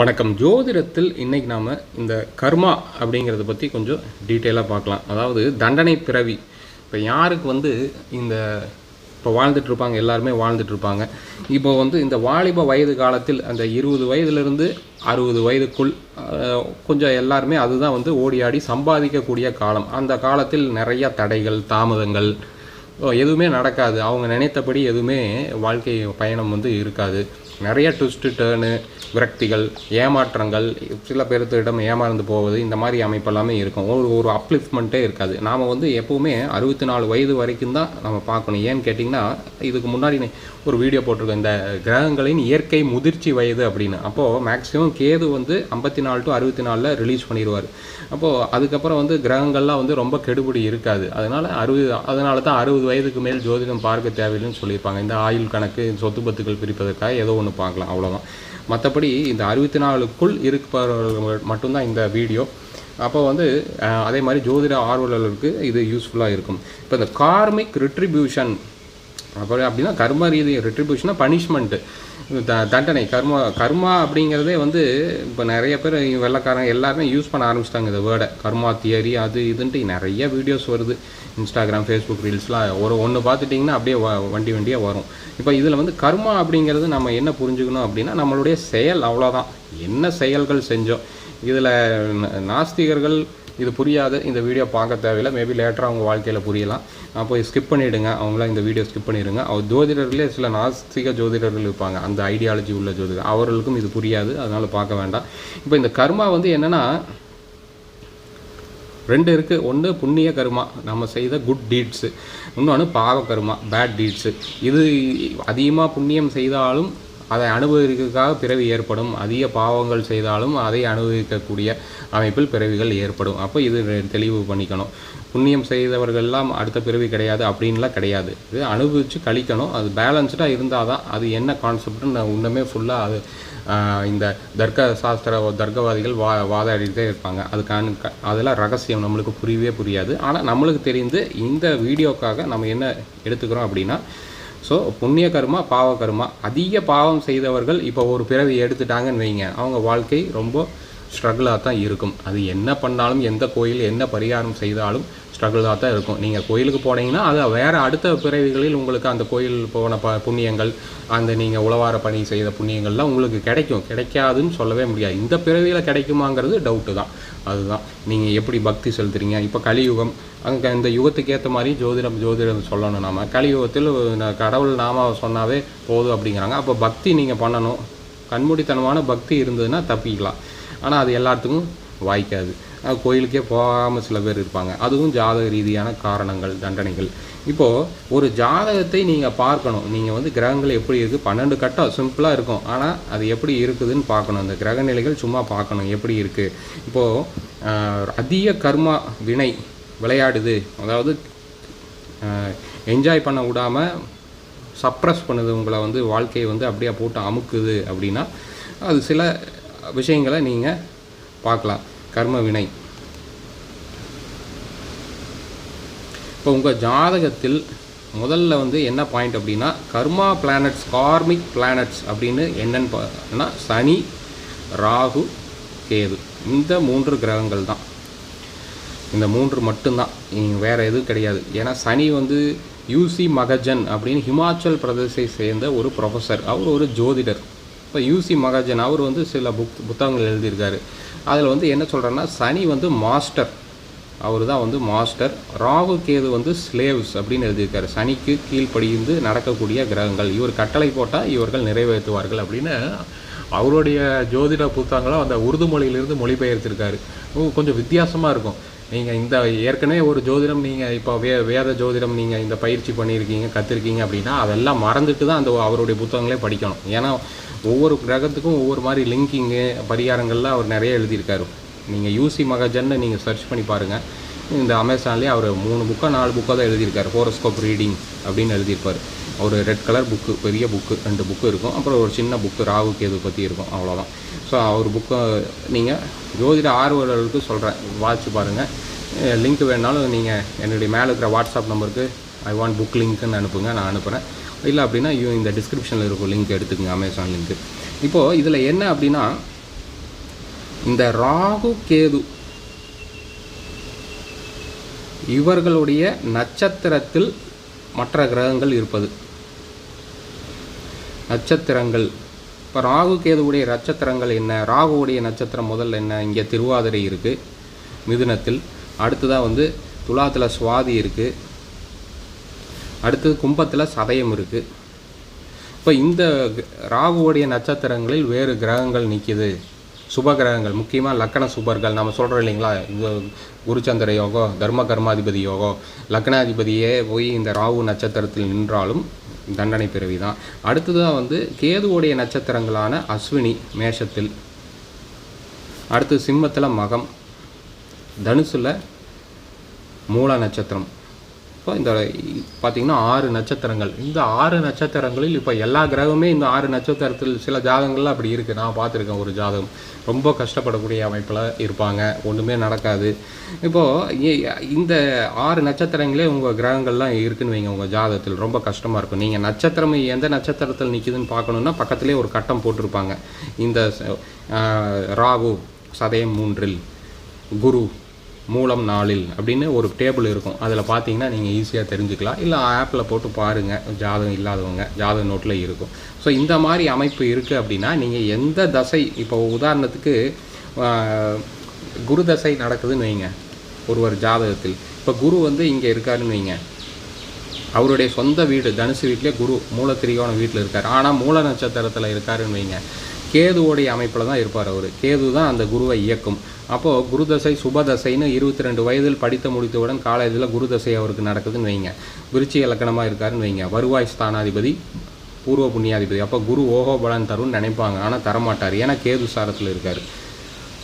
வணக்கம். ஜோதிடத்தில் இன்றைக்கி நாம் இந்த கர்மா அப்படிங்கிறத பற்றி கொஞ்சம் டீட்டெயிலாக பார்க்கலாம். அதாவது தண்டனை பிறவி. இப்போ யாருக்கு வந்து இந்த இப்போ வாழ்ந்துட்டு இருப்பாங்க எல்லாருமே வாழ்ந்துட்டுருப்பாங்க இப்போ வந்து இந்த வாலிப வயது காலத்தில் அந்த இருபது வயதுலேருந்து அறுபது வயதுக்குள் கொஞ்சம் எல்லாருமே அதுதான் வந்து ஓடி ஆடி சம்பாதிக்கக்கூடிய காலம். அந்த காலத்தில் நிறைய தடைகள் தாமதங்கள் எதுவுமே நடக்காது. அவங்க நினைத்தபடி எதுவுமே வாழ்க்கை பயணம் வந்து இருக்காது. நிறைய ட்விஸ்ட்டு டேர்னு விரக்திகள் ஏமாற்றங்கள் சில பேர்த்திடம் ஏமாந்து போவது இந்த மாதிரி அமைப்பெல்லாமே இருக்கும். ஒரு ஒரு அப்லிஃப்ட்மெண்ட்டே இருக்காது. நாம் வந்து எப்போவுமே அறுபத்தி நாலு வயது வரைக்கும் தான் நம்ம பார்க்கணும். ஏன்னு கேட்டிங்கன்னா இதுக்கு முன்னாடி ஒரு வீடியோ போட்டிருக்கோம் இந்த கிரகங்களின் இயற்கை முதிர்ச்சி வயது அப்படின்னு. அப்போது மேக்ஸிமம் கேது வந்து ஐம்பத்தி நாலு டு அறுபத்தி நாலில் ரிலீஸ் பண்ணிடுவார். அப்போது அதுக்கப்புறம் வந்து கிரகங்கள்லாம் வந்து ரொம்ப கெடுபிடி இருக்காது. அதனால் அறுபது அதனால தான் அறுபது வயதுக்கு மேல் ஜோதிடம் பார்க்க தேவையில்லைன்னு சொல்லியிருப்பாங்க. இந்த ஆயுள் கணக்கு சொத்து பத்துக்கள் பிரிப்பதற்காக ஏதோ ஒன்று பார்க்கலாம் அவ்வளோதான் மற்றபடி இந்த அறுபத்தி நாலுக்குள் இருப்பவர்கள் மட்டும்தான் இந்த வீடியோ. அப்போ வந்து அதே மாதிரி ஜோதிட ஆர்வலர்களுக்கு இது யூஸ்ஃபுல்லாக இருக்கும். இப்போ இந்த கார்மிக் ரிட்ரிபியூஷன் அப்புறம் அப்படின்னா கர்ம ரீதி ரெட்ரிபியூஷனாக பனிஷ்மெண்ட்டு த தண்டனை. கர்மா கர்மா அப்படிங்கிறதே வந்து இப்போ நிறைய பேர் வெள்ளக்காரங்க எல்லாருமே யூஸ் பண்ண ஆரம்பிச்சிட்டாங்க இந்த வேர்டை. கர்மா தியரி அது இதுன்ட்டு நிறைய வீடியோஸ் வருது. இன்ஸ்டாகிராம் ஃபேஸ்புக் ரீல்ஸ்லாம் ஒரு ஒன்று பார்த்துட்டிங்கன்னா அப்படியே வ வண்டி வண்டியாக வரும். இப்போ இதில் வந்து கர்மா அப்படிங்கிறது நம்ம என்ன புரிஞ்சுக்கணும் அப்படின்னா நம்மளுடைய செயல் அவ்வளோதான் என்ன செயல்கள் செஞ்சோம்? இதில் நாஸ்திகர்கள் இது புரியாது இந்த வீடியோ பார்க்க தேவையில்லை. மேபி லேட்டராக அவங்க வாழ்க்கையில் புரியலாம். அப்போ ஸ்கிப் பண்ணிவிடுங்க அவங்களாம் இந்த வீடியோ ஸ்கிப் பண்ணிடுங்க அவர் ஜோதிடர்களே சில நாஸ்திக ஜோதிடர்கள் இருப்பாங்க. அந்த ஐடியாலஜி உள்ள ஜோதிடர். அவர்களுக்கும் இது புரியாது. அதனால் பார்க்க வேண்டாம். இப்போ இந்த கர்மா வந்து என்னென்னா ரெண்டு இருக்குது ஒன்று புண்ணிய கருமா. நம்ம செய்த குட் டீட்ஸு இன்னொன்று பாவ கருமா. பேட் டீட்ஸு இது அதிகமாக புண்ணியம் செய்தாலும் அதை அனுபவிக்கிறதுக்காக பிறவி ஏற்படும். அதிக பாவங்கள் செய்தாலும் அதை அனுபவிக்கக்கூடிய அமைப்பில் பிறவிகள் ஏற்படும். அப்போ இது தெளிவு பண்ணிக்கணும். புண்ணியம் செய்தவர்கள்லாம் அடுத்த பிறவி கிடையாது அப்படின்லாம் கிடையாது. இது அனுபவித்து கழிக்கணும். அது பேலன்ஸ்டாக இருந்தால் தான் அது என்ன கான்செப்ட்னு நான் இன்னுமே ஃபுல்லாக அது இந்த தர்க்க சாஸ்திர தர்க்கவாதிகள் வா வாதாடிட்டே இருப்பாங்க. அதுக்கான அதெல்லாம் ரகசியம். நம்மளுக்கு புரியவே புரியாது. ஆனால் நம்மளுக்கு தெரிந்து இந்த வீடியோக்காக நம்ம என்ன எடுத்துக்கிறோம் அப்படின்னா ஸோ புண்ணிய கர்மா பாவ கர்மா. அதிக பாவம் செய்தவர்கள் இப்போ ஒரு பிறவி எடுத்துட்டாங்கன்னு வைங்க. அவங்க வாழ்க்கை ரொம்ப ஸ்ட்ரகிளாக தான் இருக்கும். அது என்ன பண்ணாலும் எந்த கோயில் என்ன பரிகாரம் செய்தாலும் ஸ்ட்ரகிளாக தான் இருக்கும். நீங்கள் கோயிலுக்கு போனீங்கன்னா அது வேறு அடுத்த பிறவிகளில் உங்களுக்கு அந்த கோயில் போன ப புண்ணியங்கள் அந்த நீங்கள் உழவார பணி செய்த புண்ணியங்கள்லாம் உங்களுக்கு கிடைக்கும். கிடைக்காதுன்னு சொல்லவே முடியாது. இந்த பிறவியில் கிடைக்குமாங்கிறது டவுட்டு தான். அதுதான். நீங்கள் எப்படி பக்தி செலுத்துறீங்க? இப்போ கலியுகம் அங்கே இந்த யுகத்துக்கு ஏற்ற மாதிரி ஜோதிடம் ஜோதிடம் சொல்லணும் நாம். கலியுகத்தில் கடவுள் நாம சொன்னாவே போதும் அப்படிங்கிறாங்க. அப்போ பக்தி நீங்கள் பண்ணணும். கண்மூடித்தனமான பக்தி இருந்ததுன்னா தப்பிக்கலாம். ஆனால் அது எல்லாத்துக்கும் வாய்க்காது. கோயிலுக்கே போகாமல் சில பேர் இருப்பாங்க. அதுவும் ஜாதக ரீதியான காரணங்கள் தண்டனைகள். இப்போது ஒரு ஜாதகத்தை நீங்கள் பார்க்கணும். நீங்கள் வந்து கிரகங்கள் எப்படி இருக்குது பன்னெண்டு கட்டம் சிம்பிளாக இருக்கும். ஆனால் அது எப்படி இருக்குதுன்னு பார்க்கணும். அந்த கிரக நிலைகள் சும்மா பார்க்கணும். எப்படி இருக்குது இப்போது அதிக கர்மா வினை விளையாடுது. அதாவது என்ஜாய் பண்ண விடாமல் சப்ரஸ் பண்ணுது. உங்களை வந்து வாழ்க்கையை வந்து அப்படியே போட்டு அமுக்குது அப்படின்னா அது சில விஷயங்களை நீங்கள் பார்க்கலாம். கர்ம வினை. இப்போ உங்கள் ஜாதகத்தில் முதல்ல வந்து என்ன பாயிண்ட் அப்படின்னா கர்மா பிளானட்ஸ் கார்மிக் பிளானட்ஸ் அப்படின்னு என்னன்னு பார்த்தோன்னா சனி ராகு கேது. இந்த மூன்று கிரகங்கள் தான். இந்த மூன்று மட்டும்தான். வேறு எதுவும் கிடையாது. ஏன்னா சனி வந்து யூசி மகஜன் அப்படின்னு ஹிமாச்சல் பிரதேசை சேர்ந்த ஒரு ப்ரொஃபஸர் அவர் ஒரு ஜோதிடர். இப்போ யூசி மகாஜன் அவர் வந்து சில புக் புத்தகங்கள் எழுதியிருக்காரு. அதில் வந்து என்ன சொல்கிறேன்னா சனி வந்து மாஸ்டர். அவர் தான் வந்து மாஸ்டர். ராகு கேது வந்து ஸ்லேவ்ஸ் அப்படின்னு எழுதியிருக்காரு. சனிக்கு கீழ்ப்படிந்து நடக்கக்கூடிய கிரகங்கள். இவர் கட்டளை போட்டால் இவர்கள் நிறைவேற்றுவார்கள் அப்படின்னு அவருடைய ஜோதிட புத்தகங்களும் அந்த உருது மொழியிலிருந்து மொழிபெயர்த்திருக்காரு. கொஞ்சம் வித்தியாசமாக இருக்கும். நீங்கள் இந்த ஏற்கனவே ஒரு ஜோதிடம் நீங்கள் இப்போ வே வேத ஜோதிடம் நீங்கள் இந்த பயிற்சி பண்ணியிருக்கீங்க கற்றுருக்கீங்க அப்படின்னா அதெல்லாம் மறந்துட்டு தான் அந்த அவருடைய புத்தகங்களே படிக்கணும். ஏன்னா ஒவ்வொரு கிரகத்துக்கும் ஒவ்வொரு மாதிரி லிங்கிங்கு பரிகாரங்கள்லாம் அவர் நிறைய எழுதியிருக்காரு. நீங்கள் யூசி மகஜன்னு நீங்கள் சர்ச் பண்ணி பாருங்கள் இந்த அமேசான்லேயே அவர் மூணு புக்கோ நாலு புக்கோ தான் எழுதியிருக்காரு. ஹோரோஸ்கோப் ரீடிங் அப்படின்னு எழுதியிருப்பார். ஒரு ரெட் கலர் புக்கு பெரிய புக்கு ரெண்டு புக்கு இருக்கும். அப்புறம் ஒரு சின்ன புக்கு ராகு கேது பற்றி இருக்கும். அவ்வளோதான் ஸோ அவர் புக்கை நீங்கள் ஜோதிட ஆர்வலர்களுக்கு சொல்கிறேன் வாட்ச் பாருங்கள் லிங்க் வேணாலும் நீங்கள் என்னுடைய மேலே இருக்கிற வாட்ஸ்அப் நம்பருக்கு ஐ வாண்ட் புக் லிங்க்னு அனுப்புங்க. நான் அனுப்புகிறேன் இல்லை அப்படின்னா இந்த டிஸ்கிரிப்ஷனில் இருக்கும் லிங்க் எடுத்துக்கங்க அமேசான் லிங்க்கு இப்போது இதில் என்ன அப்படின்னா இந்த ராகு கேது இவர்களுடைய நட்சத்திரத்தில் மற்ற கிரகங்கள் இருப்பது. நட்சத்திரங்கள். இப்போ ராகு கேதுவுடைய நட்சத்திரங்கள் என்ன? ராகுவுடைய நட்சத்திரம் முதல்ல என்ன? இங்கே திருவாதிரை இருக்குது மிதுனத்தில். அடுத்ததாக வந்து துலாத்தில் சுவாதி இருக்குது அடுத்தது கும்பத்தில் சதயம் இருக்குது இப்போ இந்த க- ராகுவுடைய நட்சத்திரங்களில் வேறு கிரகங்கள் நிற்கிது சுப கிரகங்கள் முக்கியமாக லக்கண சுபர்கள் நம்ம சொல்கிறோம் இல்லைங்களா? இது குருச்சந்திர யோகம் தர்ம கர்மாதிபதி யோகம் லக்னாதிபதியே போய் இந்த ராகு நட்சத்திரத்தில் நின்றாலும் தண்டனை பிறவி தான் அடுத்ததாக வந்து கேதுவுடைய நட்சத்திரங்களான அஸ்வினி மேஷத்தில் அடுத்து சிம்மத்தில் மகம் தனுசில் மூல நட்சத்திரம். இப்போ இந்த பார்த்தீங்கன்னா ஆறு நட்சத்திரங்கள். இந்த ஆறு நட்சத்திரங்களில் இப்போ எல்லா கிரகமே இந்த ஆறு நட்சத்திரத்தில் சில ஜாதகங்கள்லாம் அப்படி இருக்குது நான் பார்த்துருக்கேன் ஒரு ஜாதகம். ரொம்ப கஷ்டப்படக்கூடிய அமைப்பில் இருப்பாங்க. ஒன்றுமே நடக்காது. இப்போது இந்த ஆறு நட்சத்திரங்களே உங்கள் கிரகங்கள்லாம் இருக்குன்னு வைங்க. உங்கள் ஜாதகத்தில் ரொம்ப கஷ்டமாக இருக்கும். நீங்கள் நட்சத்திரம் எந்த நட்சத்திரத்தில் நிற்கிதுன்னு பார்க்கணுன்னா பக்கத்துலேயே ஒரு கட்டம் போட்டிருப்பாங்க. இந்த ராகு சதயம் மூன்றில் குரு மூலம் நாளில் அப்படின்னு ஒரு டேபிள் இருக்கும். அதில் பார்த்தீங்கன்னா நீங்கள் ஈஸியாக தெரிஞ்சுக்கலாம். இல்லை ஆப்பில் போட்டு பாருங்கள் ஜாதகம் இல்லாதவங்க ஜாதக நோட்டில் இருக்கும். ஸோ இந்த மாதிரி அமைப்பு இருக்குது அப்படின்னா நீங்கள் எந்த தசை இப்போ உதாரணத்துக்கு குரு தசை நடக்குதுன்னு வைங்க. ஒருவர் ஜாதகத்தில். இப்போ குரு வந்து இங்கே இருக்காருன்னு வைங்க. அவருடைய சொந்த வீடு தனுசு வீட்டிலே குரு மூல வீட்டில் இருக்கார். ஆனால் மூல நட்சத்திரத்தில் இருக்காருன்னு வைங்க. கேதுவோடைய அமைப்பில் தான் இருப்பார் அவர். கேது தான் அந்த குருவை இயக்கும். அப்போது குருதசை சுபதசைன்னு இருபத்தி ரெண்டு வயதில் படித்து முடித்தவுடன் காலேஜில் குருதசை அவருக்கு நடக்குதுன்னு வைங்க. விருச்சி இலக்கணமாக இருக்காருன்னு வைங்க. வருவாய் ஸ்தானாதிபதி பூர்வ புண்ணியாதிபதி. அப்போ குரு ஓஹோ பலன் தரும்னு நினைப்பாங்க. ஆனால் தரமாட்டார். ஏன்னா கேது சாரத்தில் இருக்கார்.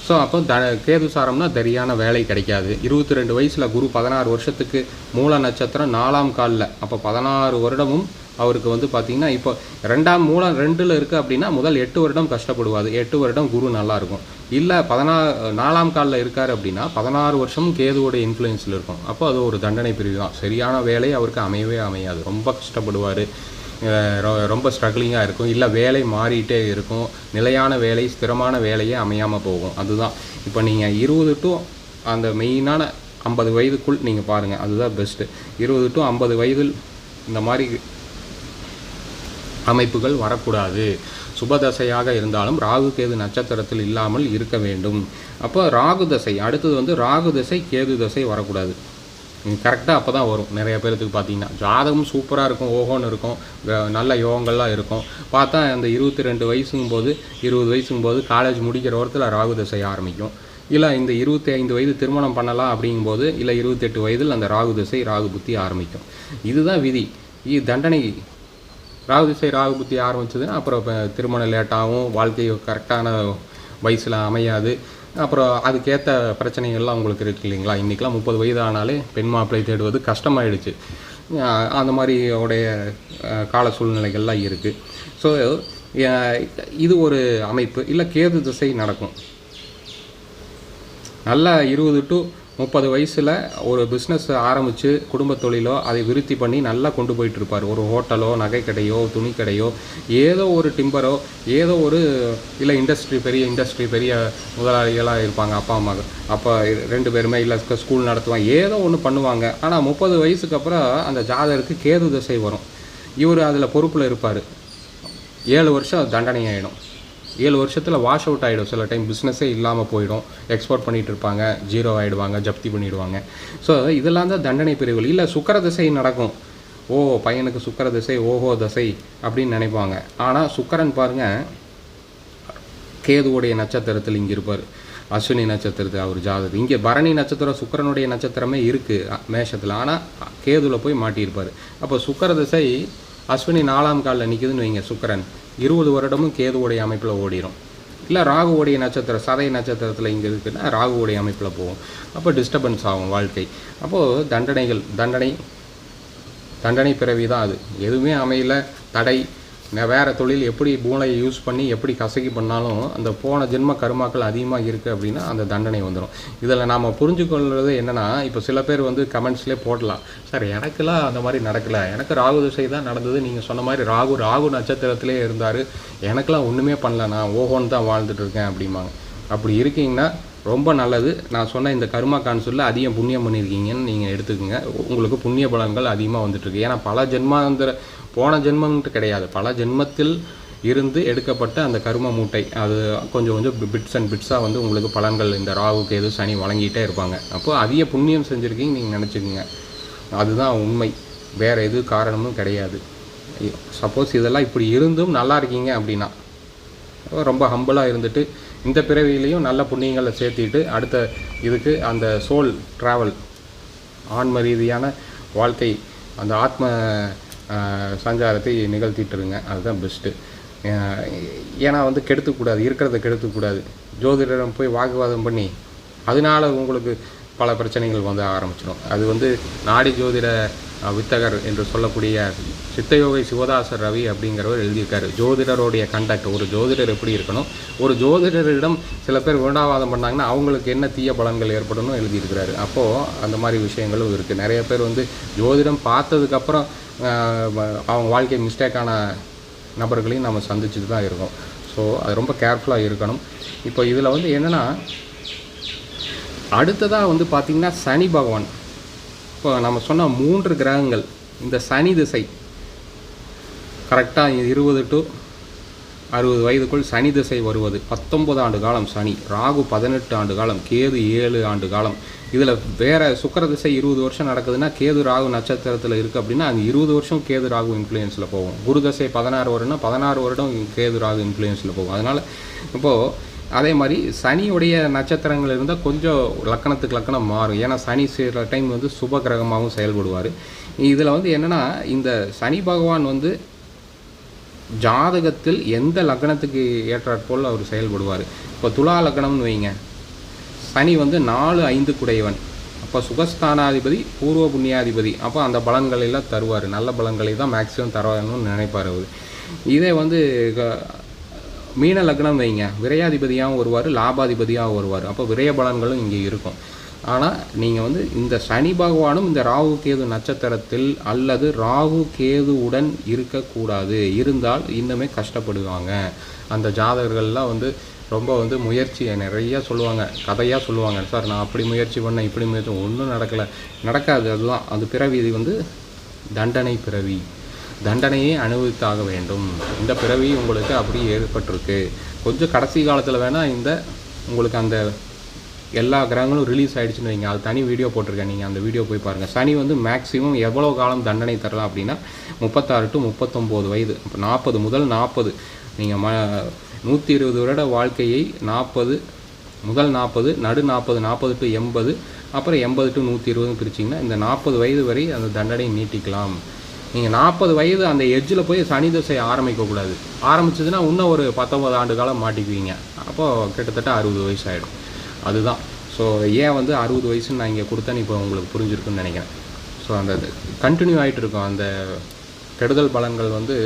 ஸோ அப்போ த கேது சாரம்னா சரியான வேலை கிடைக்காது. இருபத்தி ரெண்டு வயசில் குரு பதினாறு வருஷத்துக்கு மூல நட்சத்திரம் நாலாம் காலில். அப்போ பதினாறு வருடமும் அவருக்கு வந்து பார்த்திங்கன்னா இப்போ ரெண்டாம் மூலம் ரெண்டில் இருக்குது அப்படின்னா முதல் எட்டு வருடம் கஷ்டப்படுவாது எட்டு வருடம் குரு நல்லாயிருக்கும் இல்லை பதினா நாலாம் காலில் இருக்கார் அப்படின்னா பதினாறு வருஷமும் கேதுவோட இன்ஃப்ளூயன்ஸில் இருக்கும். அப்போ அது ஒரு தண்டனை பிரிவு தான். சரியான வேலை அவருக்கு அமையவே அமையாது. ரொம்ப கஷ்டப்படுவார். ரொ- ரொம்ப ஸ்ட்ரகிளிங்காக இருக்கும். இல்லை வேலை மாறிட்டே இருக்கும். நிலையான வேலை ஸ்திரமான வேலையே அமையாமல் போகும். அதுதான். இப்போ நீங்கள் இருபது டு அந்த மெயினான ஐம்பது வயதுக்குள் நீங்கள் பாருங்கள் அதுதான் பெஸ்ட்டு இருபது டு ஐம்பது வயதில் இந்த மாதிரி அமைப்புகள் வரக்கூடாது. சுபதசையாக இருந்தாலும் ராகு கேது நட்சத்திரத்தில் இல்லாமல் இருக்க வேண்டும். அப்போ ராகு தசை அடுத்தது வந்து ராகு தசை கேது தசை வரக்கூடாது. கரெக்டாக அப்போ தான் வரும். நிறைய பேர்த்துக்கு பார்த்தீங்கன்னா ஜாதகம் சூப்பராக இருக்கும் ஓஹோன்னு இருக்கும் நல்ல யோகங்கள்லாம் இருக்கும். பார்த்தா அந்த இருபத்தி ரெண்டு வயசுங்கும் போது இருபது வயசுங்கும் போது காலேஜ் முடிக்கிற ஒருத்தில் ராகு தசை ஆரம்பிக்கும். இல்லை இந்த இருபத்தி ஐந்து வயது திருமணம் பண்ணலாம் அப்படிங்கும்போது இல்லை இருபத்தெட்டு வயதில் அந்த ராகு திசை ராகு புத்தி ஆரம்பிக்கும். இதுதான் விதி. இ தண்டனை ராகு திசை ராகு புத்தி ஆரம்பிச்சதுன்னா அப்புறம் இப்போ திருமணம் லேட்டாகவும் வாழ்க்கை கரெக்டான வயசில் அமையாது. அப்புறம் அதுக்கேற்ற பிரச்சனைகள்லாம் உங்களுக்கு இருக்கு இல்லைங்களா? இன்றைக்கெலாம் முப்பது வயது ஆனாலே பெண் மாப்பிள்ளை தேடுவது கஷ்டமாயிடுச்சு. அந்த மாதிரி உடைய கால சூழ்நிலைகள்லாம் இருக்குது ஸோ இது ஒரு அமைப்பு. இல்லை கேது திசை நடக்கும். நல்லா இருபது டு முப்பது வயசில் ஒரு பிஸ்னஸ் ஆரம்பித்து குடும்ப தொழிலோ அதை விருத்தி பண்ணி நல்லா கொண்டு போயிட்டு இருப்பார் ஒரு ஹோட்டலோ நகைக்கடையோ துணிக்கடையோ ஏதோ ஒரு டிம்பரோ ஏதோ ஒரு இல்லை இண்டஸ்ட்ரி பெரிய இண்டஸ்ட்ரி பெரிய முதலாளிகளாக இருப்பாங்க அப்பா அம்மா அப்பா ரெண்டு பேருமே இல்லை ஸ்கூல் நடத்துவாங்க. ஏதோ ஒன்று பண்ணுவாங்க. ஆனால் முப்பது வயசுக்கு அப்புறம் அந்த ஜாதகருக்கு கேது திசை வரும். இவர் அதில் பொறுப்பில் இருப்பார். ஏழு வருஷம் தண்டனை ஆகிடும் ஏழு வருஷத்தில் வாஷ் அவுட் ஆகிடும் சில டைம் பிஸ்னஸே இல்லாமல் போயிடும். எக்ஸ்போர்ட் பண்ணிட்டு இருப்பாங்க. ஜீரோ ஆகிடுவாங்க ஜப்தி பண்ணிடுவாங்க. ஸோ இதெல்லாம் தான் தண்டனை பிரிவுகள். இல்லை சுக்கர திசை நடக்கும். ஓ பையனுக்கு சுக்கர திசை ஓஹோ திசை அப்படின்னு நினைப்பாங்க. ஆனால் சுக்கரன் பாருங்க கேதுவுடைய நட்சத்திரத்தில் இங்கே இருப்பார். அஸ்வினி நட்சத்திரத்து அவர் ஜாதகம். இங்கே பரணி நட்சத்திரம் சுக்கரனுடைய நட்சத்திரமே இருக்குது மேஷத்தில். ஆனால் கேதுவில் போய் மாட்டியிருப்பார். அப்போ சுக்கர திசை அஸ்வினி நாலாம் காலில் நிற்குதுன்னு வைங்க சுக்கரன். இருபது வருடமும் கேதுவுடைய அமைப்பில் ஓடிடும் இல்லை ராகுவோடைய நட்சத்திரம் சதை நட்சத்திரத்தில் இங்கே இருக்குன்னா ராகுவோடைய அமைப்பில் போகும். அப்போ டிஸ்டர்பன்ஸ் ஆகும் வாழ்க்கை. அப்போது தண்டனைகள் தண்டனை தண்டனை பிறவி தான் அது. எதுவுமே அமையல தடை நான் வேறு தொழில் எப்படி மூளையை யூஸ் பண்ணி எப்படி கசக்கி பண்ணாலும் அந்த போன ஜென்ம கருமாக்கள் அதிகமாக இருக்குது அப்படின்னா அந்த தண்டனை வந்துடும் இதில் நாம் புரிஞ்சுக்கொள்வது என்னென்னா இப்போ சில பேர் வந்து கமெண்ட்ஸ்லேயே போடலாம். சார் எனக்கெல்லாம் அந்த மாதிரி நடக்கலை. எனக்கு ராகு திசை தான் நடந்தது. நீங்கள் சொன்ன மாதிரி ராகு ராகு நட்சத்திரத்திலே இருந்தார். எனக்கெல்லாம் ஒன்றுமே பண்ணல. நான் ஓஹோன்னு தான் வாழ்ந்துட்டு இருக்கேன் அப்படிம்பாங்க. அப்படி இருக்கீங்கன்னா ரொம்ப நல்லது. நான் சொன்ன இந்த கர்மா கான்சூலில் அதிகம் புண்ணியம் பண்ணியிருக்கீங்கன்னு நீங்கள் எடுத்துக்கோங்க. உங்களுக்கு புண்ணிய பலன்கள் அதிகமாக வந்துட்டுருக்கு. ஏன்னா பல ஜென்மாந்திர போன ஜென்மன்ட்டு கிடையாது. பல ஜென்மத்தில் இருந்து எடுக்கப்பட்ட அந்த கரும மூட்டை. அது கொஞ்சம் கொஞ்சம் பிட்ஸ் அண்ட் பிட்ஸாக வந்து உங்களுக்கு பலன்கள் இந்த ராகுக்கு எது சனி வழங்கிட்டே இருப்பாங்க. அப்போது அதிக புண்ணியம் செஞ்சுருக்கீங்க நீங்கள் நினச்சிக்கோங்க. அதுதான் உண்மை. வேறு எது காரணமும் கிடையாது. சப்போஸ் இதெல்லாம் இப்படி இருந்தும் நல்லா இருக்கீங்க அப்படின்னா ரொம்ப ஹம்பிளாக இருந்துட்டு இந்த பிறவியிலையும் நல்ல புண்ணியங்களை சேர்த்திட்டு அடுத்த இதுக்கு அந்த சோல் ட்ராவல் ஆன்ம ரீதியான வாழ்க்கை அந்த ஆத்ம சஞ்சாரத்தை நிகழ்த்திட்டுருங்க அதுதான் பெஸ்ட்டு ஏன்னா வந்து கெடுத்துக்கூடாது இருக்கிறத கெடுத்துக்கூடாது. ஜோதிடரிடம் போய் வாக்குவாதம் பண்ணி அதனால உங்களுக்கு பல பிரச்சனைகள் வந்து ஆரம்பிச்சிடும். அது வந்து நாடி ஜோதிட வித்தகர் என்று சொல்லக்கூடிய சித்தயோகை சிவதாசர் ரவி அப்படிங்கிறவர் எழுதியிருக்காரு. ஜோதிடருடைய கண்டக்ட் ஒரு ஜோதிடர் எப்படி இருக்கணும்? ஒரு ஜோதிடரிடம் சில பேர் விருண்டாவாதம் பண்ணாங்கன்னா அவங்களுக்கு என்ன தீய பலன்கள் ஏற்படணும் எழுதியிருக்கிறாரு. அப்போது அந்த மாதிரி விஷயங்களும் இருக்குது நிறைய பேர் வந்து ஜோதிடம் பார்த்ததுக்கப்புறம் அவங்க வாழ்க்கை மிஸ்டேக்கான நபர்களையும் நம்ம சந்திச்சுட்டு தான் இருக்கோம். ஸோ அது ரொம்ப கேர்ஃபுல்லாக இருக்கணும். இப்போ இதில் வந்து என்னென்னா அடுத்ததாக வந்து பார்த்திங்கன்னா சனி பகவான். இப்போ நம்ம சொன்ன மூன்று கிரகங்கள் இந்த சனி திசை கரெக்டாக இருபது டு அறுபது வயதுக்குள் சனி திசை வருவது. பத்தொன்பது ஆண்டு காலம் சனி ராகு பதினெட்டு ஆண்டு காலம் கேது ஏழு ஆண்டு காலம். இதில் வேறு சுக்கர திசை இருபது வருஷம் நடக்குதுன்னா கேது ராகு நட்சத்திரத்தில் இருக்குது அப்படின்னா அது இருபது வருஷம் கேது ராகு இன்ஃப்ளூயன்ஸில் போகும். குரு தசை பதினாறு வருடம்னா பதினாறு வருடம் கேது ராகு இன்ஃப்ளூயன்ஸில் போகும். அதனால் இப்போது அதே மாதிரி சனியுடைய நட்சத்திரங்கள் இருந்தால் கொஞ்சம் லக்கணத்துக்கு லக்கணம் மாறும். ஏன்னா சனி சில டைம் வந்து சுப கிரகமாகவும் செயல்படுவார். இதில் வந்து என்னென்னா இந்த சனி பகவான் வந்து ஜாதகத்தில் எந்த லக்னத்துக்கு ஏற்றாற்போல் அவர் செயல்படுவார். இப்போ துலா லக்னம்னு வைங்க. சனி வந்து நாலு ஐந்து குடையவன். அப்போ சுகஸ்தானாதிபதி பூர்வ புண்ணியாதிபதி. அப்போ அந்த பலன்களை எல்லாம் தருவார். நல்ல பலன்களை தான் மேக்ஸிமம் தரணும்னு நினைப்பார் அவர். இதே வந்து மீன லக்னம் வைங்க. விரையாதிபதியாகவும் வருவார் லாபாதிபதியாகவும் வருவார். அப்போ விரய பலன்களும் இங்கே இருக்கும். ஆனால் நீங்கள் வந்து இந்த சனி பகவானும் இந்த ராகு கேது நட்சத்திரத்தில் அல்லது ராகு கேதுவுடன் இருக்கக்கூடாது. இருந்தால் இன்னுமே கஷ்டப்படுவாங்க. அந்த ஜாதகர்கள்லாம் வந்து ரொம்ப வந்து முயற்சியை நிறையா சொல்லுவாங்க. கதையாக சொல்லுவாங்க. சார் நான் அப்படி முயற்சி பண்ணேன் இப்படி முயற்சி ஒன்றும் நடக்கலை. நடக்காது அதுதான். அது பிறவி இது வந்து தண்டனை பிறவி. தண்டனையை அனுபவித்தாக வேண்டும். இந்த பிறவி உங்களுக்கு அப்படி ஏற்பட்டிருக்கு. கொஞ்சம் கடைசி காலத்தில் வேணால் இந்த உங்களுக்கு அந்த எல்லா கிரகங்களும் ரிலீஸ் ஆகிடுச்சுன்னு வைங்க. அது தனி வீடியோ போட்டிருக்கேன் நீங்கள் அந்த வீடியோ போய் பாருங்கள் சனி வந்து மேக்ஸிமம் எவ்வளோ காலம் தண்டனை தரலாம் அப்படின்னா முப்பத்தாறு டு முப்பத்தொம்போது வயது. இப்போ நாற்பது முதல் நாற்பது நீங்கள் ம நூற்றி இருபது வருட வாழ்க்கையை நாற்பது முதல் நாற்பது நடு நாற்பது நாற்பது டு எண்பது அப்புறம் எண்பது டு நூற்றி இருபதுன்னு பிரிச்சிங்கன்னா இந்த நாற்பது வயது வரை அந்த தண்டனை நீட்டிக்கலாம். நீங்கள் நாற்பது வயது அந்த எஜ்ஜில் போய் சனி தசை ஆரம்பிக்கக்கூடாது ஆரம்பிச்சதுன்னா இன்னும் ஒரு பத்தொம்பது ஆண்டு காலம் மாட்டிக்குவீங்க. அப்போது கிட்டத்தட்ட அறுபது வயசு ஆகிடும் அதுதான். ஸோ ஏன் வந்து அறுபது வயசுன்னு நான் இங்கே கொடுத்தேன்னு இப்போ உங்களுக்கு புரிஞ்சிருக்குன்னு நினைக்கிறேன். ஸோ அந்த கண்டினியூ ஆகிட்டு இருக்கும். அந்த கெடுதல் பலன்கள் வந்து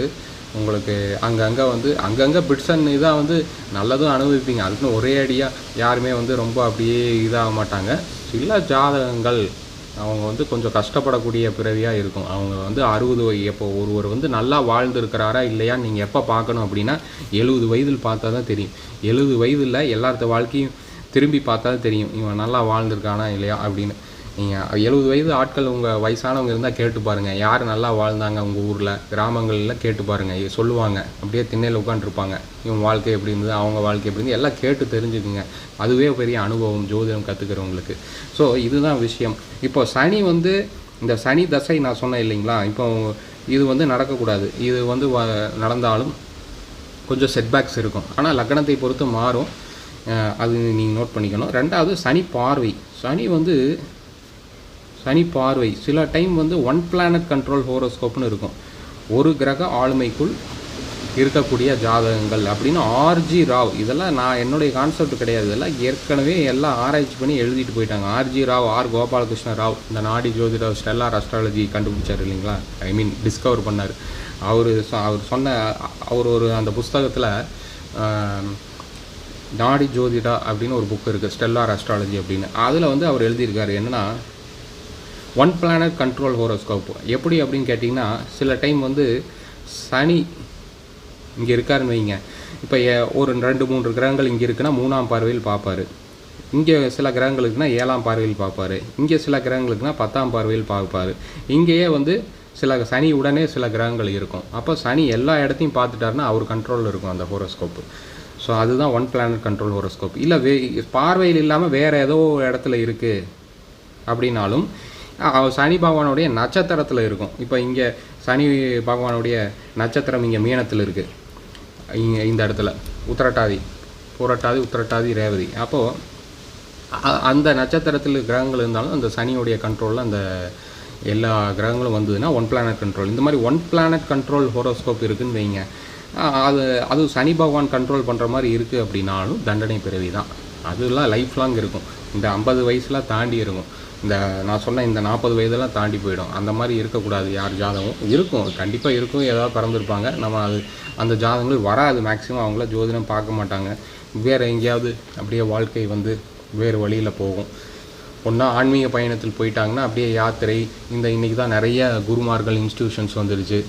உங்களுக்கு அங்கங்கே வந்து அங்கங்கே பிட்ஸ் அண்ட் இதாக வந்து நல்லதும் அனுபவிப்பீங்க. அதுக்குன்னு ஒரே அடியாக யாருமே வந்து ரொம்ப அப்படியே இதாக மாட்டாங்க. சில ஜாதகங்கள் அவங்க வந்து கொஞ்சம் கஷ்டப்படக்கூடிய பிறவியாக இருக்கும். அவங்க வந்து அறுபது வய இப்போ ஒருவர் வந்து நல்லா வாழ்ந்துருக்கிறாரா இல்லையா நீங்கள் எப்போ பார்க்கணும் அப்படின்னா எழுபது வயதில் பார்த்தா தான் தெரியும். எழுபது வயதில் எல்லார்த்த வாழ்க்கையும் திரும்பி பார்த்தா தெரியும் இவன் நல்லா வாழ்ந்திருக்கானா இல்லையா அப்படின்னு. நீங்கள் எழுபது வயது ஆட்கள் உங்கள் வயசானவங்க இருந்தால் கேட்டு பாருங்கள் யார் நல்லா வாழ்ந்தாங்க உங்கள் ஊரில்? கிராமங்களில் கேட்டு பாருங்கள் சொல்லுவாங்க. அப்படியே திண்ணையில் உட்காந்துருப்பாங்க இவன் வாழ்க்கை எப்படி இருந்தது? அவங்க வாழ்க்கை எப்படி இருந்தது? எல்லாம் கேட்டு தெரிஞ்சுக்குங்க. அதுவே பெரிய அனுபவம் ஜோதிடம் கற்றுக்கிறவங்களுக்கு ஸோ இதுதான் விஷயம். இப்போ சனி வந்து இந்த சனி தசை நான் சொன்னேன் இல்லைங்களா? இப்போ இது வந்து நடக்கக்கூடாது. இது வந்து வ- நடந்தாலும் கொஞ்சம் செட்பேக்ஸ் இருக்கும். ஆனால் லக்னத்தை பொறுத்து மாறும். அது நீங்கள் நோட் பண்ணிக்கணும். ரெண்டாவது சனி பார்வை. சனி வந்து சனி பார்வை. சில டைம் வந்து ஒன் பிளானட் கண்ட்ரோல் ஹோரோஸ்கோப்னு இருக்கும். ஒரு கிரக ஆளுமைக்குள் இருக்கக்கூடிய ஜாதகங்கள் அப்படின்னு ஆர்ஜி ராவ். இதெல்லாம் நான் என்னுடைய கான்செப்ட் கிடையாது. இதெல்லாம் ஏற்கனவே எல்லாம் ஆராய்ச்சி பண்ணி எழுதிட்டு போயிட்டாங்க. RG Rao R Gopalakrishna Rao. இந்த நாடி ஜோதிட ஸ்டெல்லார் அஸ்ட்ராலஜி கண்டுபிடிச்சார் இல்லைங்களா? ஐ மீன் டிஸ்கவர் பண்ணார். அவர் அவர் சொன்ன அவர் ஒரு அந்த புஸ்தகத்தில் நாடி ஜோதிடா அப்படின்னு ஒரு புக் இருக்குது ஸ்டெல்லார் அஸ்ட்ராலஜி அப்படின்னு. அதில் வந்து அவர் எழுதியிருக்காரு என்னன்னா ஒன் பிளானட் கண்ட்ரோல் ஹோரோஸ்கோப் எப்படி அப்படின்னு கேட்டிங்கன்னா சில டைம் வந்து சனி இங்கே இருக்காருன்னு வைங்க. இப்போ ஒரு ரெண்டு மூன்று கிரகங்கள் இங்கே இருக்குன்னா மூணாம் பார்வையில் பார்ப்பார். இங்கே சில கிரகங்களுக்குனா ஏழாம் பார்வையில் பார்ப்பார். இங்கே சில கிரகங்களுக்குனா பத்தாம் பார்வையில் பார்ப்பார். இங்கேயே வந்து சில சனி உடனே சில கிரகங்கள் இருக்கும். அப்போ சனி எல்லா இடத்தையும் பார்த்துட்டாருன்னா அவர் கண்ட்ரோலில் இருக்கும் அந்த ஹோரோஸ்கோப்பு ஸோ அதுதான் ஒன் பிளானட் கண்ட்ரோல் ஹோரோஸ்கோப் இல்லை வே பார்வையில் இல்லாமல் வேறு ஏதோ இடத்துல இருக்குது அப்படின்னாலும் சனி பகவானுடைய நட்சத்திரத்தில் இருக்கும். இப்போ இங்கே சனி பகவானுடைய நட்சத்திரம் இங்கே மீனத்தில் இருக்குது இங்கே இந்த இடத்துல. உத்திரட்டாதி புரட்டாதி உத்திரட்டாதி ரேவதி. அப்போது அந்த நட்சத்திரத்தில் கிரகங்கள் இருந்தாலும் அந்த சனியுடைய கண்ட்ரோலில் அந்த எல்லா கிரகங்களும் வந்ததுன்னா ஒன் பிளானட் கண்ட்ரோல் இந்த மாதிரி ஒன் பிளானட் கண்ட்ரோல் ஹோரோஸ்கோப் இருக்குதுன்னு வைங்க. அது அது சனி பகவான் கண்ட்ரோல் பண்ணுற மாதிரி இருக்குது அப்படின்னாலும் தண்டனை பிறவி தான். அதெல்லாம் லைஃப் லாங் இருக்கும். இந்த ஐம்பது வயசுலாம் தாண்டி இருக்கும். இந்த நான் சொன்ன இந்த நாற்பது வயதெல்லாம் தாண்டி போயிடும். அந்த மாதிரி இருக்கக்கூடாது. யார் ஜாதகம்? இருக்கும். கண்டிப்பாக இருக்கும். ஏதாவது பிறந்திருப்பாங்க. நம்ம அது அந்த ஜாதகங்கள் வராது. மேக்ஸிமம் அவங்கள ஜோதிடம் பார்க்க மாட்டாங்க. வேறு எங்கேயாவது அப்படியே வாழ்க்கை வந்து வேறு வழியில் போகும். ஒன்றா ஆன்மீக பயணத்தில் போயிட்டாங்கன்னா அப்படியே யாத்திரை இந்த இன்றைக்கி தான் நிறைய குருமார்கள் இன்ஸ்டியூஷன்ஸ் வந்துடுச்சு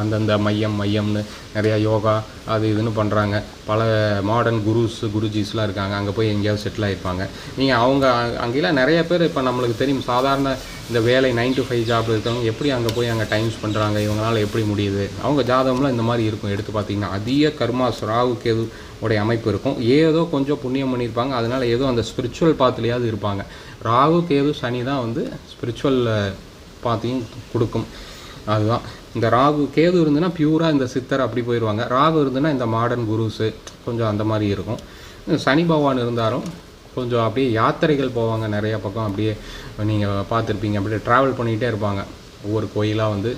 அந்தந்த மையம் மையம்னு நிறையா யோகா அது இதுன்னு பண்ணுறாங்க பல மாடர்ன் குருஸ் குருஜிஸ்லாம் இருக்காங்க. அங்கே போய் எங்கேயாவது செட்டில் ஆகிருப்பாங்க நீங்கள் அவங்க அங்கெல்லாம் நிறைய பேர் இப்போ நம்மளுக்கு தெரியும். சாதாரண இந்த வேலை நைன் டு ஃபைவ் ஜாப் இருக்கவங்க எப்படி அங்கே போய் அங்கே டைம் பண்ணுறாங்க இவங்களால எப்படி முடியுது? அவங்க ஜாதகம்லாம் இந்த மாதிரி இருக்கும். எடுத்து பார்த்தீங்கன்னா அதிக கர்மாஸ் ராகு கேது உடைய அமைப்பு இருக்கும். ஏதோ கொஞ்சம் புண்ணியம் பண்ணியிருப்பாங்க. அதனால ஏதோ அந்த ஸ்பிரிச்சுவல் பாத்துலையாவது இருப்பாங்க. ராகு கேது சனி தான் வந்து ஸ்பிரிச்சுவல் பாத்தையும் கொடுக்கும். அதுதான். இந்த ராகு கேது இருந்துன்னா பியூராக இந்த சித்தர் அப்படி போயிடுவாங்க ராகு இருந்துன்னா இந்த மாடர்ன் குருஸு கொஞ்சம் அந்த மாதிரி இருக்கும். சனி பகவான் இருந்தாலும் கொஞ்சம் அப்படியே யாத்திரைகள் போவாங்க நிறைய பக்கம். அப்படியே நீங்கள் பார்த்துருப்பீங்க. அப்படியே ட்ராவல் பண்ணிகிட்டே இருப்பாங்க. ஒவ்வொரு கோயிலாக வந்து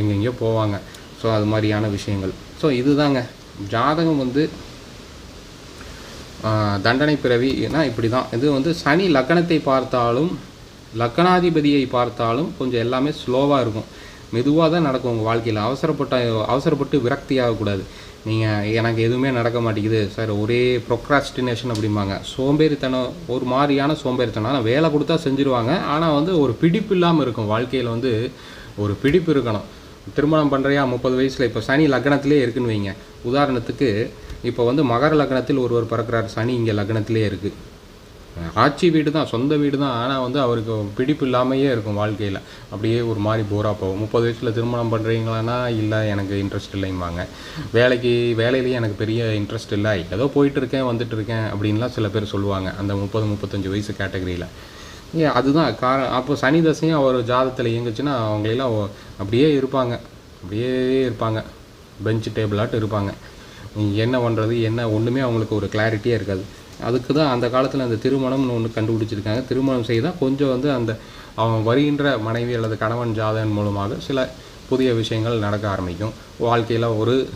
எங்கெங்கேயோ போவாங்க. ஸோ அது மாதிரியான விஷயங்கள். ஸோ இதுதாங்க. ஜாதகம் வந்து தண்டனை பிறவினா இப்படி தான் இது வந்து சனி லக்கணத்தை பார்த்தாலும் லக்கணாதிபதியை பார்த்தாலும் கொஞ்சம் எல்லாமே ஸ்லோவாக இருக்கும். மெதுவாக தான் நடக்கும் உங்கள் வாழ்க்கையில். அவசரப்பட்ட அவசரப்பட்டு விரக்தி ஆகக்கூடாது நீங்கள் எனக்கு எதுவுமே நடக்க மாட்டேங்குது. சார் ஒரே ப்ரொக்ராஸ்டினேஷன் அப்படிம்பாங்க. சோம்பேறித்தனம் ஒரு மாதிரியான சோம்பேறித்தனம். ஆனால் வேலை கொடுத்தா செஞ்சுருவாங்க. ஆனால் வந்து ஒரு பிடிப்பு இல்லாமல் இருக்கும். வாழ்க்கையில் வந்து ஒரு பிடிப்பு இருக்கணும். திருமணம் பண்ணுறையா முப்பது வயசில் இப்போ சனி லக்னத்திலே இருக்குன்னு வைங்க. உதாரணத்துக்கு இப்போ வந்து மகர லக்னத்தில் ஒருவர் பிறக்கிறார். சனி இங்கே லக்னத்திலே இருக்குது ஆட்சி வீடு தான் சொந்த வீடு தான் ஆனால் வந்து அவருக்கு பிடிப்பு இல்லாமையே இருக்கும் வாழ்க்கையில். அப்படியே ஒரு மாதிரி போராக போகும். முப்பது வயசில் திருமணம் பண்ணுறீங்களானா இல்லை எனக்கு இன்ட்ரெஸ்ட் இல்லைம்பாங்க. வேலைக்கு வேலையிலேயே எனக்கு பெரிய இன்ட்ரெஸ்ட் இல்லை. ஏதோ போயிட்டு இருக்கேன் வந்துட்டு இருக்கேன் அப்படின்லாம் சில பேர் சொல்லுவாங்க அந்த முப்பது முப்பத்தஞ்சு வயசு கேட்டகரியில் அதுதான் கார அப்போ சனி தசையும் அவர் ஜாதத்தில் இயங்குச்சுன்னா அவங்களெல்லாம் அப்படியே இருப்பாங்க. அப்படியே இருப்பாங்க. பெஞ்ச் டேபிளாட்டு இருப்பாங்க. என்ன பண்ணுறது என்ன? ஒன்றுமே அவங்களுக்கு ஒரு கிளாரிட்டியே இருக்காது. அதுக்கு தான் அந்த காலத்தில் அந்த திருமணம்னு ஒன்று கண்டுபிடிச்சிருக்காங்க. திருமணம் செய்தால் கொஞ்சம் வந்து அந்த அவன் வருகின்ற மனைவி அல்லது கணவன் ஜாதகன் மூலமாக சில புதிய விஷயங்கள் நடக்க ஆரம்பிக்கும். வாழ்க்கையில் ஒரு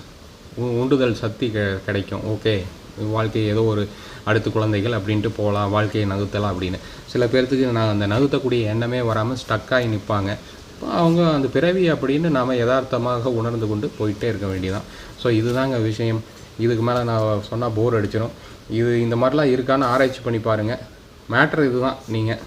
உ- உண்டுதல் சக்தி கெ- கிடைக்கும். ஓகே வாழ்க்கை ஏதோ ஒரு அடுத்து குழந்தைகள் அப்படின்ட்டு போகலாம் வாழ்க்கையை நகர்த்தலாம் அப்படின்னு. சில பேர்த்துக்கு நான் அந்த நகர்த்தக்கூடிய எண்ணமே வராமல் ஸ்டக்காகி நிற்பாங்க அவங்க அந்த பிறவி அப்படின்னு நாம் யதார்த்தமாக உணர்ந்து கொண்டு போயிட்டே இருக்க வேண்டியதான் ஸோ இதுதாங்க விஷயம். இதுக்கு மேலே நான் சொன்னால் போர் அடிச்சிடும் இது இந்த மாதிரிலாம் இருக்கான்னு ஆராய்ச்சி பண்ணி பாருங்கள் மேட்ரு இதுதான் நீங்கள்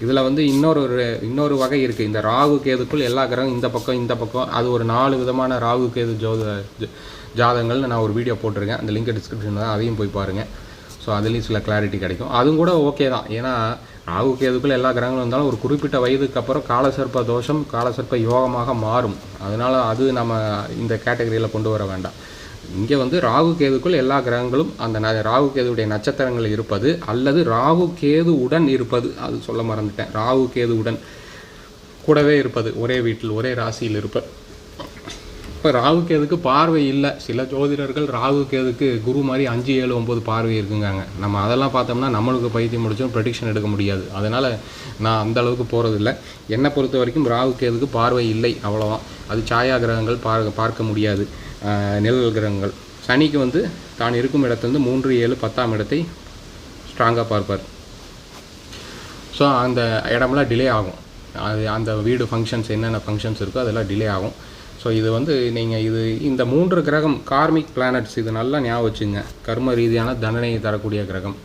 இதில் வந்து இன்னொரு ஒரு இன்னொரு வகை இருக்குது இந்த ராகு கேதுக்குள் எல்லா கிரகம் இந்த பக்கம் இந்த பக்கம் அது ஒரு நாலு விதமான ராகு கேது ஜோத ஜ- ஜாதகங்கள்னு நான் ஒரு வீடியோ போட்டிருக்கேன். அந்த லிங்க் டிஸ்கிரிப்ஷன் தான் அதையும் போய் பாருங்கள் ஸோ அதுலேயும் சில கிளாரிட்டி கிடைக்கும். அதுவும் கூட ஓகே தான். ஏன்னா ராகு கேதுக்குள்ள எல்லா கிரகங்களும் இருந்தாலும் ஒரு குறிப்பிட்ட வயதுக்கு அப்புறம் காலசர்ப்ப தோஷம் காலசர்ப்ப யோகமாக மாறும். அதனால் அது நம்ம இந்த கேட்டகரியில் கொண்டு வர வேண்டாம். இங்கே வந்து ராகு கேதுக்குள் எல்லா கிரகங்களும் அந்த ந ராகு கேதுவுடைய நட்சத்திரங்கள் இருப்பது அல்லது ராகு கேது உடன் இருப்பது. அது சொல்ல மறந்துட்டேன். ராகு கேது உடன் கூடவே இருப்பது. ஒரே வீட்டில் ஒரே ராசியில் இருப்பது இப்போ ராகு கேதுக்கு பார்வை இல்லை. சில ஜோதிடர்கள் ராகு கேதுக்கு குரு மாதிரி அஞ்சு ஏழு ஒம்பது பார்வை இருக்குங்காங்க. நம்ம அதெல்லாம் பார்த்தோம்னா நம்மளுக்கு பைத்தியம் முடிச்சோம் ப்ரெடிக்ஷன் எடுக்க முடியாது. அதனால் நான் அந்த அளவுக்கு போகிறதில்ல என்னை பொறுத்த வரைக்கும் ராகு கேதுக்கு பார்வை இல்லை. அவ்வளோதான் அது சாயா கிரகங்கள் பார்க்க பார்க்க முடியாது. நிழல் கிரகங்கள். சனிக்கு வந்து தான் இருக்கும் இடத்துலேருந்து மூன்று ஏழு பத்தாம் இடத்தை ஸ்ட்ராங்காக பார்ப்பார். ஸோ அந்த இடமெல்லாம் டிலே ஆகும். அது அந்த வீடு ஃபங்க்ஷன்ஸ் என்னென்ன ஃபங்க்ஷன்ஸ் இருக்கோ அதெல்லாம் டிலே ஆகும். ஸோ இது வந்து நீங்கள் இது இந்த மூன்று கிரகம் கார்மிக் பிளானட்ஸ் இது நல்லா ஞாபகம் வச்சுங்க. கர்ம ரீதியான தண்டனையை தரக்கூடிய கிரகம்.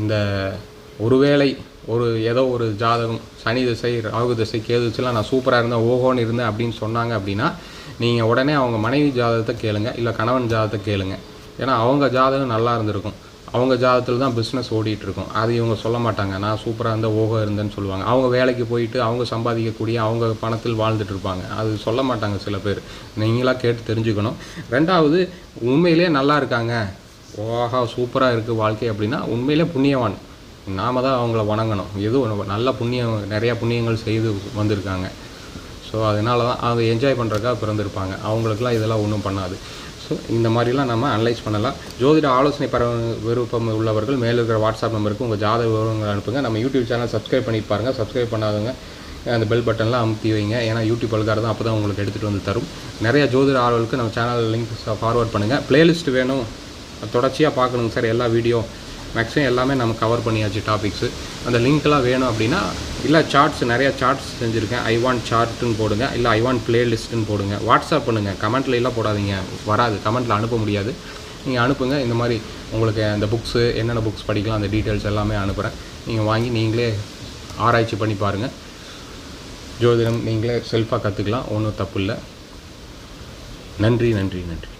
இந்த ஒருவேளை ஒரு ஏதோ ஒரு ஜாதகம் சனி திசை ராகு திசை கேது திசைலாம் நான் சூப்பராக இருந்தேன் ஓஹோன்னு இருந்தேன் அப்படின்னு சொன்னாங்க அப்படின்னா நீங்கள் உடனே அவங்க மனைவி ஜாதகத்தை கேளுங்க இல்லை கணவன் ஜாதகத்தை கேளுங்க. ஏன்னா அவங்க ஜாதகம் நல்லா இருந்திருக்கும். அவங்க ஜாதகத்தில் தான் பிஸ்னஸ் ஓடிட்டுருக்கும் அது இவங்க சொல்ல மாட்டாங்க. நான் சூப்பராக இருந்த ஓகோ இருந்தேன்னு சொல்லுவாங்க. அவங்க வேலைக்கு போயிட்டு அவங்க சம்பாதிக்கக்கூடிய அவங்க பணத்தில் வாழ்ந்துட்டு இருப்பாங்க. அது சொல்ல மாட்டாங்க சில பேர். நீங்களாக கேட்டு தெரிஞ்சுக்கணும். ரெண்டாவது உண்மையிலே நல்லா இருக்காங்க. ஓஹா சூப்பராக இருக்குது வாழ்க்கை அப்படின்னா உண்மையிலே புண்ணியவான். நாம தான் அவங்கள வணங்கணும். எதுவும் நல்ல புண்ணியம் நிறையா புண்ணியங்கள் செய்து வந்திருக்காங்க. ஸோ அதனால தான் அவங்க என்ஜாய் பண்ணுறக்காக பிறந்திருப்பாங்க. அவங்களுக்குலாம் இதெல்லாம் ஒன்றும் பண்ணாது. ஸோ இந்த மாதிரிலாம் நம்ம அனலைஸ் பண்ணலாம். ஜோதிட ஆலோசனை பெற விருப்பம் உள்ளவர்கள் மேலே இருக்கிற வாட்ஸ்அப் நம்பருக்கு உங்கள் ஜாதக விவரங்கள் அனுப்புங்க. நம்ம யூடியூப் சேனல் சப்ஸ்கிரைப் பண்ணி பாருங்க. சப்ஸ்கிரைப் பண்ணாதவங்க அந்த பெல் பட்டன்லாம் அமுத்தி வைங்க. ஏன்னா யூடியூப் அல்காரதம் அப்போ தான் உங்களுக்கு எடுத்துகிட்டு வந்து தரும். நிறைய ஜோதிட ஆளுகளுக்கு நம்ம சேனல் லிங்க் ஃபார்வர்ட் பண்ணுங்கள் பிளேலிஸ்ட் வேணும். தொடர்ச்சியாக பார்க்கணுங்க சார். எல்லா வீடியோ மேக்ஸிமம் எல்லாமே நம்ம கவர் பண்ணியாச்சு டாபிக்ஸு அந்த லிங்க்லாம் வேணும் அப்படின்னா இல்லை சார்ட்ஸ் நிறையா சார்ட்ஸ் செஞ்சுருக்கேன். ஐ வாண்ட் சார்ட்டுன்னு போடுங்க. இல்லை ஐ வாண்ட் பிளேலிஸ்ட்டுன்னு போடுங்க. வாட்ஸ்அப் பண்ணுங்கள் கமெண்ட்ல எல்லாம் போடாதீங்க. வராது. கமெண்ட்டில் அனுப்ப முடியாது. நீங்கள் அனுப்புங்க. இந்த மாதிரி உங்களுக்கு அந்த புக்ஸு என்னென்ன புக்ஸ் படிக்கலாம் அந்த டீட்டெயில்ஸ் எல்லாமே அனுப்புகிறேன் நீங்கள் வாங்கி நீங்களே ஆராய்ச்சி பண்ணி பாருங்கள் ஜோதிடம் நீங்களே செல்ஃபாக கற்றுக்கலாம் ஒன்றும் தப்பு இல்லை. நன்றி நன்றி நன்றி.